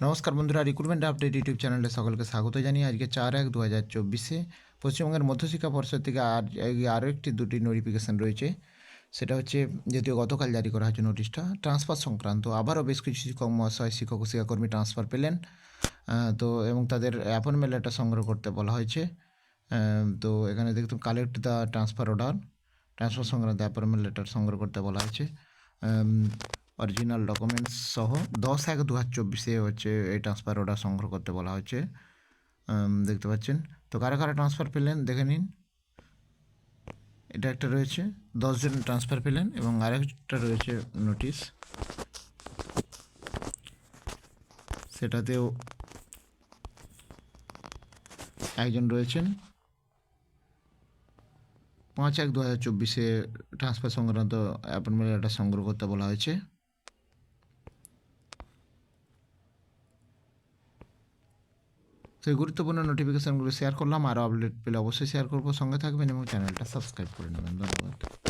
নমস্কার বন্ধুরা recruitment update YouTube চ্যানেলে সকলকে স্বাগত জানিয়ে আজকে চার এক দু হাজার চব্বিশে পশ্চিমবঙ্গের মধ্যশিক্ষা পর্ষদ থেকে আর আরও একটি দুটি নোটিফিকেশান রয়েছে। সেটা হচ্ছে, যদিও গতকাল জারি করা হয়েছে নোটিশটা ট্রান্সফার সংক্রান্ত। আবারও বেশ কিছু শিক্ষক মহাশয়, শিক্ষক শিক্ষাকর্মী ট্রান্সফার পেলেন। তো এবং তাদের অ্যাপয়েন্টমেন্ট লেটার সংগ্রহ করতে বলা হয়েছে। তো এখানে দেখতে collect the transfer order transfer সংক্রান্ত অ্যাপয়েন্টমেন্ট লেটার সংগ্রহ করতে বলা হয়েছে। অরিজিনাল ডকুমেন্টস সহ দশ এক দু হাজার চব্বিশে হচ্ছে এই ট্রান্সফার অর্ডার সংগ্রহ করতে বলা হচ্ছে। দেখতে পাচ্ছেন? তো কারা কারা ট্রান্সফার পেলেন দেখে নিন। এটা একটা রয়েছে দশজন ট্রান্সফার পেলেন এবং আরেকটা রয়েছে নোটিশ সেটাতেও একজন রয়েছেন। পাঁচ এক দু হাজার চব্বিশে ট্রান্সফার সংক্রান্ত অ্যাপয়েন্টমেন্ট একটা সংগ্রহ করতে বলা হয়েছে। সেই গুরুত্বপূর্ণ নোটিফিকেশানগুলো শেয়ার করলাম আরও আপডেট পেলে অবশ্যই শেয়ার করব। সঙ্গে থাকবেন এবং চ্যানেলটা সাবস্ক্রাইব করে নেবেন। ধন্যবাদ।